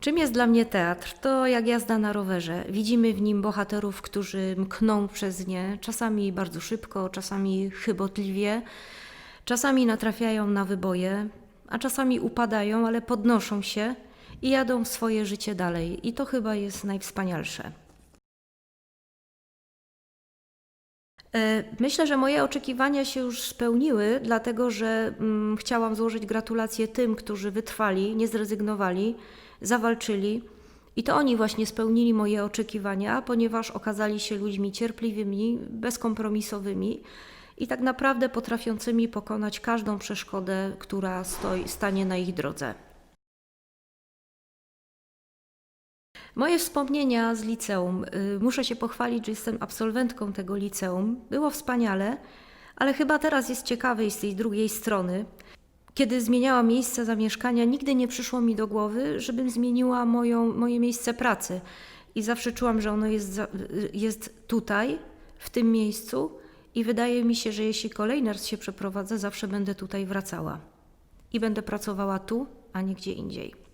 Czym jest dla mnie teatr? To jak jazda na rowerze. Widzimy w nim bohaterów, którzy mkną przez nie, czasami bardzo szybko, czasami chybotliwie, czasami natrafiają na wyboje, a czasami upadają, ale podnoszą się i jadą swoje życie dalej. I to chyba jest najwspanialsze. E, Myślę, że moje oczekiwania się już spełniły, dlatego że mm, chciałam złożyć gratulacje tym, którzy wytrwali, nie zrezygnowali, zawalczyli. I to oni właśnie spełnili moje oczekiwania, ponieważ okazali się ludźmi cierpliwymi, bezkompromisowymi i tak naprawdę potrafiącymi pokonać każdą przeszkodę, która stoi, stanie na ich drodze. Moje wspomnienia z liceum. Y, Muszę się pochwalić, że jestem absolwentką tego liceum. Było wspaniale, ale chyba teraz jest ciekawej z tej drugiej strony. Kiedy zmieniałam miejsce zamieszkania, nigdy nie przyszło mi do głowy, żebym zmieniła moją, moje miejsce pracy. I zawsze czułam, że ono jest, jest tutaj, w tym miejscu, i wydaje mi się, że jeśli kolejny raz się przeprowadzę, zawsze będę tutaj wracała. I będę pracowała tu, a nie gdzie indziej.